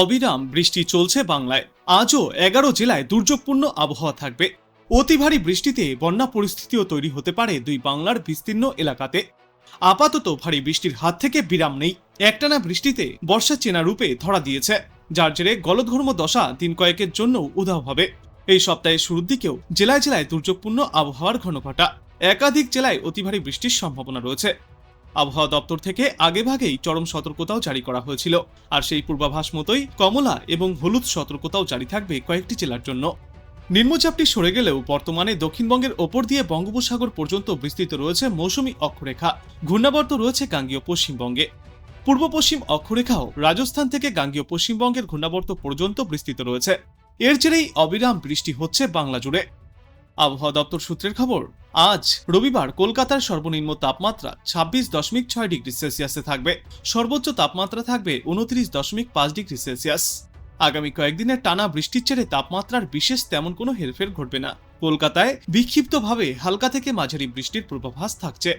অবিরাম বৃষ্টি চলছে বাংলায়। আজও এগারো জেলায় দুর্যোগপূর্ণ আবহাওয়া থাকবে। অতি ভারী বৃষ্টিতে বন্যা পরিস্থিতিও তৈরি হতে পারে দুই বাংলার বিস্তীর্ণ এলাকাতে। আপাতত ভারী বৃষ্টির হাত থেকে বিরাম নেই। একটানা বৃষ্টিতে বর্ষা চেনা রূপে ধরা দিয়েছে, যার জেরে গলধর্ম দশা দিন কয়েকের জন্য উধাও হবে। এই সপ্তাহের শুরুর দিকেও জেলায় জেলায় দুর্যোগপূর্ণ আবহাওয়ার ঘনঘটা। একাধিক জেলায় অতি ভারী বৃষ্টির সম্ভাবনা রয়েছে। আবহাওয়া দপ্তর থেকে আগেভাগেই চরম সতর্কতাও জারি করা হয়েছিল। আর সেই পূর্বাভাস মতোই কমলা এবং হলুদ সতর্কতাও জারি থাকবে কয়েকটি জেলার জন্য। নিম্নচাপটি সরে গেলেও বর্তমানে দক্ষিণবঙ্গের ওপর দিয়ে বঙ্গোপসাগর পর্যন্ত বিস্তৃত রয়েছে মৌসুমী অক্ষরেখা। ঘূর্ণাবর্ত রয়েছে গাঙ্গীয় পশ্চিমবঙ্গে। পূর্ব পশ্চিম অক্ষরেখাও রাজস্থান থেকে গাঙ্গীয় পশ্চিমবঙ্গের ঘূর্ণাবর্ত পর্যন্ত বিস্তৃত রয়েছে। এর জেরেই অবিরাম বৃষ্টি হচ্ছে বাংলা জুড়ে। আবহাওয়া দপ্তর সূত্রের খবর, আজ রবিবার কলকাতার সর্বনিম্ন তাপমাত্রা ছাব্বিশ দশমিক ছয় ডিগ্রি সেলসিয়াসে থাকবে। সর্বোচ্চ তাপমাত্রা থাকবে উনত্রিশ দশমিক পাঁচ ডিগ্রি সেলসিয়াস। আগামী কয়েকদিনের টানা বৃষ্টির ছেড়ে তাপমাত্রার বিশেষ তেমন কোনো হেরফের ঘটবে না। কলকাতায় বিক্ষিপ্তভাবে হালকা থেকে মাঝারি বৃষ্টির পূর্বাভাস থাকছে।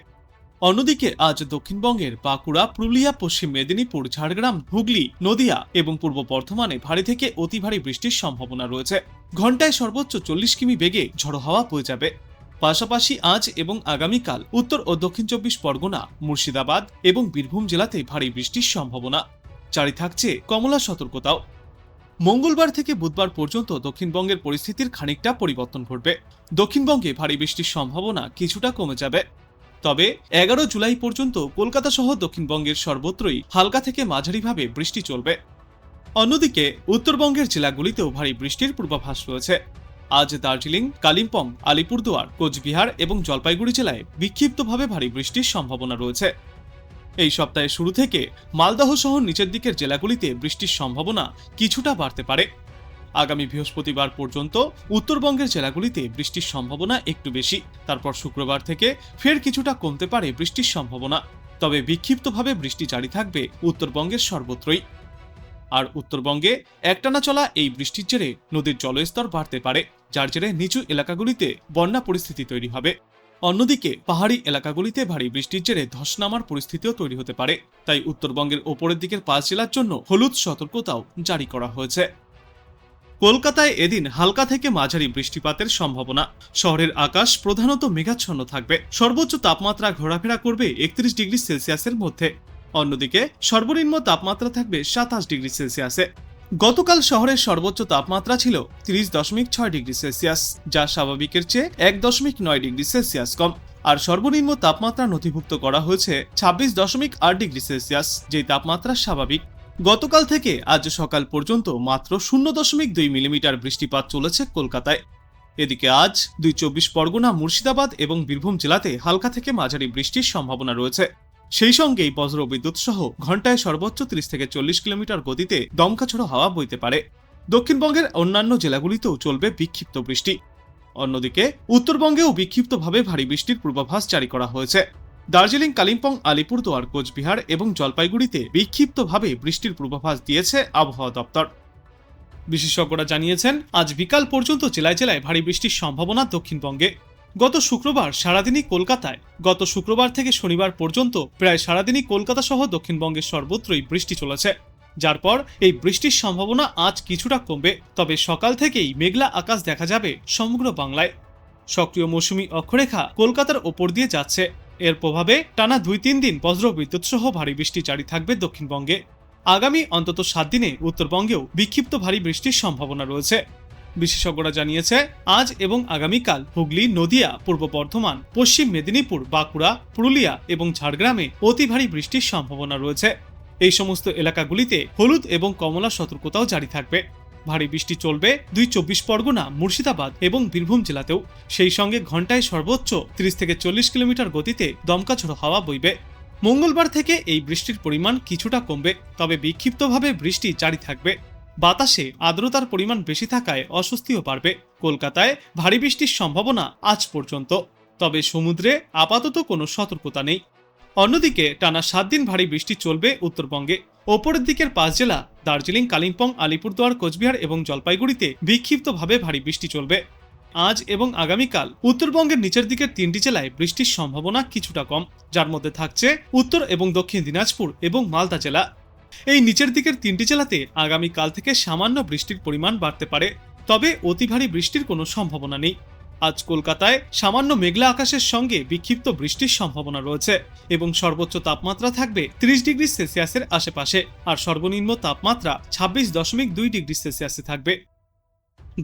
অন্যদিকে আজ দক্ষিণবঙ্গের বাঁকুড়া, পুরুলিয়া, পশ্চিম মেদিনীপুর, ঝাড়গ্রাম, হুগলি, নদিয়া এবং পূর্ব বর্ধমানে ভারী থেকে অতি ভারী বৃষ্টির সম্ভাবনা রয়েছে। ঘন্টায় সর্বোচ্চ চল্লিশ কিমি বেগে ঝড়ো হাওয়া বয়ে যাবে। পাশাপাশি আজ এবং আগামীকাল উত্তর ও দক্ষিণ চব্বিশ পরগনা, মুর্শিদাবাদ এবং বীরভূম জেলাতে ভারী বৃষ্টির সম্ভাবনা। জারি থাকছে কমলা সতর্কতাও। মঙ্গলবার থেকে বুধবার পর্যন্ত দক্ষিণবঙ্গের পরিস্থিতির খানিকটা পরিবর্তন ঘটবে। দক্ষিণবঙ্গে ভারী বৃষ্টির সম্ভাবনা কিছুটা কমে যাবে। তবে এগারো জুলাই পর্যন্ত কলকাতা সহ দক্ষিণবঙ্গের সর্বত্রই হালকা থেকে মাঝারিভাবে বৃষ্টি চলবে। অন্যদিকে উত্তরবঙ্গের জেলাগুলিতেও ভারী বৃষ্টির পূর্বাভাস রয়েছে। আজ দার্জিলিং, কালিম্পং, আলিপুরদুয়ার, কোচবিহার এবং জলপাইগুড়ি জেলায় বিক্ষিপ্তভাবে ভারী বৃষ্টির সম্ভাবনা রয়েছে। এই সপ্তাহের শুরু থেকে মালদহ সহ নিচের দিকের জেলাগুলিতে বৃষ্টির সম্ভাবনা কিছুটা বাড়তে পারে। আগামী বৃহস্পতিবার পর্যন্ত উত্তরবঙ্গের জেলাগুলিতে বৃষ্টির সম্ভাবনা একটু বেশি। তারপর শুক্রবার থেকে ফের কিছুটা কমতে পারে বৃষ্টির সম্ভাবনা। তবে বিক্ষিপ্তভাবে বৃষ্টি জারি থাকবে উত্তরবঙ্গের সর্বত্রই। আর উত্তরবঙ্গে একটানা চলা এই বৃষ্টির জেরে নদীর জলস্তর বাড়তে পারে, যার জেরে নিচু এলাকাগুলিতে বন্যা পরিস্থিতি তৈরি হবে। অন্যদিকে পাহাড়ি এলাকাগুলিতে ভারী বৃষ্টির জেরে ধস নামার পরিস্থিতিও তৈরি হতে পারে। তাই উত্তরবঙ্গের ওপরের দিকের পাঁচ জেলার জন্য হলুদ সতর্কতাও জারি করা হয়েছে। কলকাতায় এদিন হালকা থেকে মাঝারি বৃষ্টিপাতের সম্ভাবনা। শহরের আকাশ প্রধানত মেঘাচ্ছন্ন থাকবে। সর্বোচ্চ তাপমাত্রা ঘোরাফেরা করবে একত্রিশ ডিগ্রি সেলসিয়াসের মধ্যে। অন্যদিকে, সর্বনিম্ন তাপমাত্রা থাকবে সাতাশ ডিগ্রি সেলসিয়াসে। গতকাল শহরের সর্বোচ্চ তাপমাত্রা ছিল তিরিশ দশমিক ছয় ডিগ্রি সেলসিয়াস, যা স্বাভাবিকের চেয়ে এক দশমিক নয় ডিগ্রি সেলসিয়াস কম। আর সর্বনিম্ন তাপমাত্রা নথিভুক্ত করা হয়েছে ছাব্বিশ দশমিক আট ডিগ্রি সেলসিয়াস, যেই তাপমাত্রা স্বাভাবিক। গতকাল থেকে আজ সকাল পর্যন্ত মাত্র শূন্য দশমিক দুই মিলিমিটার বৃষ্টিপাত চলেছে কলকাতায়। এদিকে আজ দুই চব্বিশ পরগনা, মুর্শিদাবাদ এবং বীরভূম জেলাতে হালকা থেকে মাঝারি বৃষ্টির সম্ভাবনা রয়েছে। সেই সঙ্গেই বজ্র বিদ্যুৎ সহ ঘন্টায় সর্বোচ্চ ত্রিশ থেকে চল্লিশ কিলোমিটার গতিতে দমকাছড়ো হাওয়া বইতে পারে। দক্ষিণবঙ্গের অন্যান্য জেলাগুলিতেও চলবে বিক্ষিপ্ত বৃষ্টি। অন্যদিকে উত্তরবঙ্গেও বিক্ষিপ্তভাবে ভারী বৃষ্টির পূর্বাভাস জারি করা হয়েছে। দার্জিলিং, কালিম্পং আলিপুরদুয়ার কোচবিহার এবং জলপাইগুড়িতে বিক্ষিপ্তভাবে বৃষ্টির পূর্বাভাস দিয়েছে আবহাওয়া দপ্তর। বিশেষজ্ঞরা জানিয়েছেন, আজ বিকাল পর্যন্ত জেলায় জেলায় ভারী বৃষ্টির সম্ভাবনা দক্ষিণবঙ্গে। গত শুক্রবার সারাদিনই কলকাতায়, গত শুক্রবার থেকে শনিবার পর্যন্ত প্রায় সারাদিনই কলকাতা সহ দক্ষিণবঙ্গের সর্বত্রই বৃষ্টি চলেছে। যার পর এই বৃষ্টির সম্ভাবনা আজ কিছুটা কমবে, তবে সকাল থেকেই মেঘলা আকাশ দেখা যাবে সমগ্র বাংলায়। সক্রিয় মৌসুমি অক্ষরেখা কলকাতার ওপর দিয়ে যাচ্ছে। এর প্রভাবে টানা দুই তিন দিন বজ্র বিদ্যুৎ সহ ভারী বৃষ্টি জারি থাকবে দক্ষিণবঙ্গে। আগামী অন্তত সাত দিনে উত্তরবঙ্গেও বিক্ষিপ্ত ভারী বৃষ্টির সম্ভাবনা রয়েছে। বিশেষজ্ঞরা জানিয়েছে, আজ এবং আগামীকাল হুগলি, নদিয়া, পূর্ব বর্ধমান, পশ্চিম মেদিনীপুর, বাঁকুড়া, পুরুলিয়া এবং ঝাড়গ্রামে অতি ভারী বৃষ্টির সম্ভাবনা রয়েছে। এই সমস্ত এলাকাগুলিতে হলুদ এবং কমলা সতর্কতাও জারি থাকবে। ভারী বৃষ্টি চলবে দুই চব্বিশ পরগনা, মুর্শিদাবাদ এবং বীরভূম জেলাতেও। সেই সঙ্গে ঘন্টায় সর্বোচ্চ তিরিশ থেকে চল্লিশ কিলোমিটার গতিতে দমকা ঝোড়ো হাওয়া বইবে। মঙ্গলবার থেকে এই বৃষ্টির পরিমাণ কিছুটা কমবে, তবে বিক্ষিপ্তভাবে বৃষ্টি জারি থাকবে। বাতাসে আর্দ্রতার পরিমাণ বেশি থাকায় অস্বস্তিও বাড়বে। কলকাতায় ভারী বৃষ্টির সম্ভাবনা আজ পর্যন্ত। তবে সমুদ্রে আপাতত কোনো সতর্কতা নেই। অন্যদিকে টানা সাত দিন ভারী বৃষ্টি চলবে উত্তরবঙ্গে। ওপরের দিকের পাঁচ জেলা, দার্জিলিং, কালিম্পং, আলিপুরদুয়ার, কোচবিহার এবং জলপাইগুড়িতে বিক্ষিপ্তভাবে ভারী বৃষ্টি চলবে। আজ এবং আগামীকাল উত্তরবঙ্গের নিচের দিকের তিনটি জেলায় বৃষ্টির সম্ভাবনা কিছুটা কম। যার মধ্যে থাকছে উত্তর এবং দক্ষিণ দিনাজপুর এবং মালদা জেলা। এই নিচের দিকের তিনটি জেলাতে আগামীকাল থেকে সামান্য বৃষ্টির পরিমাণ বাড়তে পারে, তবে অতি ভারী বৃষ্টির কোনো সম্ভাবনা নেই। আজ কলকাতায় সামান্য মেঘলা আকাশের সঙ্গে বিক্ষিপ্ত বৃষ্টির সম্ভাবনা রয়েছে এবং সর্বোচ্চ তাপমাত্রা থাকবে ত্রিশ ডিগ্রি সেলসিয়াসের আশেপাশে আর সর্বনিম্ন তাপমাত্রা ছাব্বিশ দশমিক দুই ডিগ্রি সেলসিয়াসে থাকবে।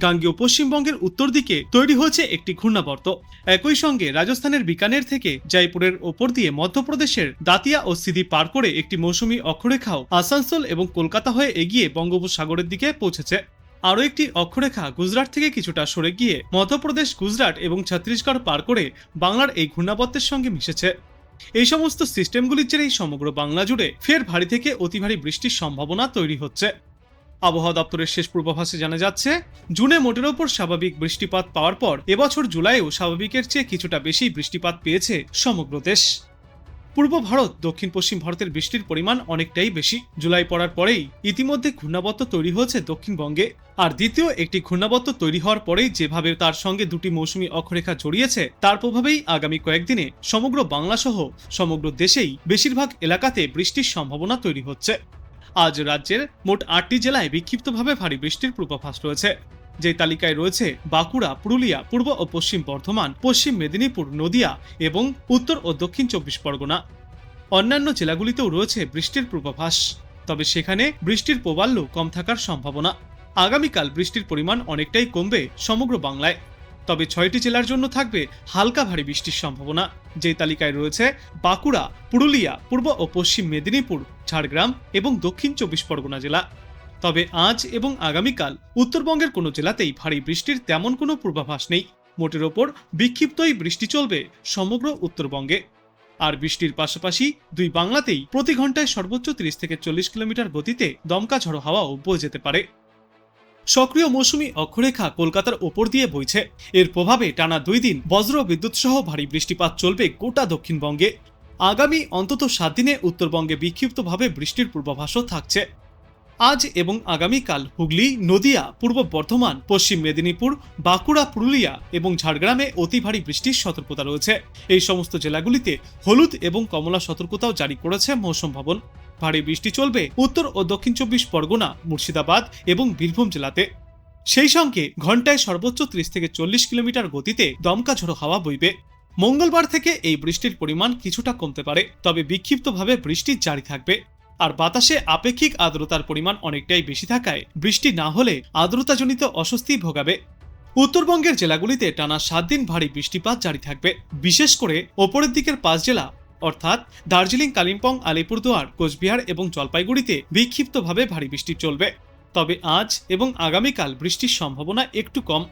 গাঙ্গীয় পশ্চিমবঙ্গের উত্তর দিকে তৈরি হয়েছে একটি ঘূর্ণাবর্ত। একই সঙ্গে রাজস্থানের বিকানের থেকে জয়পুরের ওপর দিয়ে মধ্যপ্রদেশের দাতিয়া ও সিধি পার করে একটি মৌসুমী অক্ষরেখাও আসানসোল এবং কলকাতা হয়ে এগিয়ে বঙ্গোপসাগরের দিকে পৌঁছেছে। আরও একটি অক্ষরেখা গুজরাট থেকে কিছুটা সরে গিয়ে মধ্যপ্রদেশ, গুজরাট এবং ছত্তিশগড় পার করে বাংলার এই ঘূর্ণাবর্তের সঙ্গে মিশেছে। এই সমস্ত সিস্টেমগুলির জেরেই সমগ্র বাংলা জুড়ে ফের ভারী থেকে অতি ভারী বৃষ্টির সম্ভাবনা তৈরি হচ্ছে। আবহাওয়া দপ্তরের শেষ পূর্বাভাসে জানা যাচ্ছে, জুনে মোটের ওপর স্বাভাবিক বৃষ্টিপাত পাওয়ার পর এবছর জুলাইও স্বাভাবিকের চেয়ে কিছুটা বেশি বৃষ্টিপাত পেয়েছে সমগ্র দেশ। পূর্ব ভারত, দক্ষিণ পশ্চিম ভারতের বৃষ্টির পরিমাণ অনেকটাই বেশি। জুলাই পড়ার পরেই ইতিমধ্যে ঘূর্ণাবর্ত তৈরি হয়েছে দক্ষিণবঙ্গে। আর দ্বিতীয় একটি ঘূর্ণাবর্ত তৈরি হওয়ার পরেই যেভাবে তার সঙ্গে দুটি মৌসুমী অক্ষরেখা জড়িয়েছে, তার প্রভাবেই আগামী কয়েকদিনে সমগ্র বাংলা সহ সমগ্র দেশেই বেশিরভাগ এলাকাতে বৃষ্টির সম্ভাবনা তৈরি হচ্ছে। আজ রাজ্যের মোট আটটি জেলায় বিক্ষিপ্তভাবে ভারী বৃষ্টির পূর্বাভাস রয়েছে। যে তালিকায় রয়েছে বাঁকুড়া, পুরুলিয়া, পূর্ব ও পশ্চিম বর্ধমান, পশ্চিম মেদিনীপুর, নদিয়া এবং উত্তর ও দক্ষিণ চব্বিশ পরগনা। অন্যান্য জেলাগুলিতেও রয়েছে বৃষ্টির পূর্বাভাস, তবে সেখানে বৃষ্টির প্রবাল্য কম থাকার সম্ভাবনা। আগামীকাল বৃষ্টির পরিমাণ অনেকটাই কমবে সমগ্র বাংলায়। তবে ছয়টি জেলার জন্য থাকবে হালকা ভারী বৃষ্টির সম্ভাবনা। যে তালিকায় রয়েছে বাঁকুড়া, পুরুলিয়া, পূর্ব ও পশ্চিম মেদিনীপুর, ঝাড়গ্রাম এবং দক্ষিণ চব্বিশ পরগনা জেলা। তবে আজ এবং আগামীকাল উত্তরবঙ্গের কোনো জেলাতেই ভারী বৃষ্টির তেমন কোনো পূর্বাভাস নেই। মোটের ওপর বিক্ষিপ্তই বৃষ্টি চলবে সমগ্র উত্তরবঙ্গে। আর বৃষ্টির পাশাপাশি দুই বাংলাতেই প্রতি ঘন্টায় সর্বোচ্চ তিরিশ থেকে চল্লিশ কিলোমিটার গতিতে দমকা ঝড়ো হাওয়াও বয়ে যেতে পারে। সক্রিয় মৌসুমি অক্ষরেখা কলকাতার ওপর দিয়ে বইছে। এর প্রভাবে টানা দুই দিন বজ্র বিদ্যুৎ সহ ভারী বৃষ্টিপাত চলবে গোটা দক্ষিণবঙ্গে। আগামী অন্তত সাত দিনে উত্তরবঙ্গে বিক্ষিপ্তভাবে বৃষ্টির পূর্বাভাসও থাকছে। আজ এবং আগামীকাল হুগলি, নদিয়া, পূর্ব বর্ধমান, পশ্চিম মেদিনীপুর, বাঁকুড়া, পুরুলিয়া এবং ঝাড়গ্রামে অতি ভারী বৃষ্টির সতর্কতা রয়েছে। এই সমস্ত জেলাগুলিতে হলুদ এবং কমলা সতর্কতাও জারি করেছে মৌসুম ভবন। ভারী বৃষ্টি চলবে উত্তর ও দক্ষিণ চব্বিশ পরগনা, মুর্শিদাবাদ এবং বীরভূম জেলাতে। সেই সঙ্গে ঘন্টায় সর্বোচ্চ ত্রিশ থেকে চল্লিশ কিলোমিটার গতিতে দমকা ঝোড়ো হাওয়া বইবে। মঙ্গলবার থেকে এই বৃষ্টির পরিমাণ কিছুটা কমতে পারে, তবে বিক্ষিপ্তভাবে বৃষ্টি জারি থাকবে। আর বাতাসে আপেক্ষিক আর্দ্রতার পরিমাণ অনেকটাই বেশি থাকায় বৃষ্টি না হলে আর্দ্রতাজনিত অস্বস্তি ভোগাবে। উত্তরবঙ্গের জেলাগুলিতে টানা সাত দিন ভারী বৃষ্টিপাত জারি থাকবে। বিশেষ করে ওপরের দিকের পাঁচ জেলা, অর্থাৎ দার্জিলিং, কালিম্পং, আলিপুরদুয়ার, কোচবিহার এবং জলপাইগুড়িতে বিক্ষিপ্তভাবে ভারী বৃষ্টি চলবে। তবে আজ এবং আগামীকাল বৃষ্টির সম্ভাবনা একটু কম।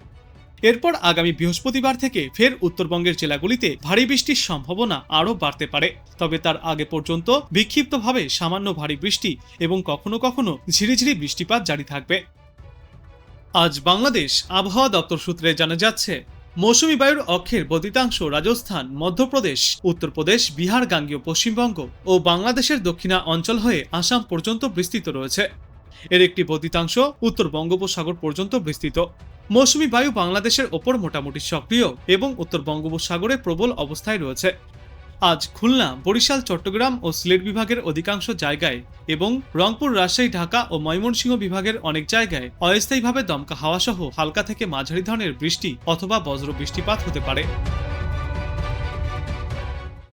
এরপর আগামী বৃহস্পতিবার থেকে ফের উত্তরবঙ্গের জেলাগুলিতে ভারী বৃষ্টির সম্ভাবনা আরও বাড়তে পারে। তবে তার আগে পর্যন্ত বিক্ষিপ্তভাবে সামান্য ভারী বৃষ্টি এবং কখনো কখনো ঝিরিঝিরি বৃষ্টিপাত জারি থাকবে। আজ বাংলাদেশ আবহাওয়া দপ্তর সূত্রে জানা যাচ্ছে, মৌসুমী বায়ুর অক্ষের বদিতাংশ রাজস্থান, মধ্যপ্রদেশ, উত্তরপ্রদেশ, বিহার, গাঙ্গীয় পশ্চিমবঙ্গ ও বাংলাদেশের দক্ষিণা অঞ্চল হয়ে আসাম পর্যন্ত বিস্তৃত রয়েছে। এর একটি বদিতাংশ উত্তর বঙ্গোপসাগর পর্যন্ত বিস্তৃত। মৌসুমী বায়ু বাংলাদেশের ওপর মোটামুটি সক্রিয় এবং উত্তর বঙ্গোপসাগরে প্রবল অবস্থায় রয়েছে। আজ খুলনা, বরিশাল, চট্টগ্রাম ও সিলেট বিভাগের অধিকাংশ জায়গায় এবং রংপুর, রাজশাহী, ঢাকা ও ময়মনসিংহ বিভাগের অনেক জায়গায় অস্থায়ীভাবে দমকা হাওয়া সহ হালকা থেকে মাঝারি ধরনের বৃষ্টি অথবা বজ্র বৃষ্টিপাত হতে পারে।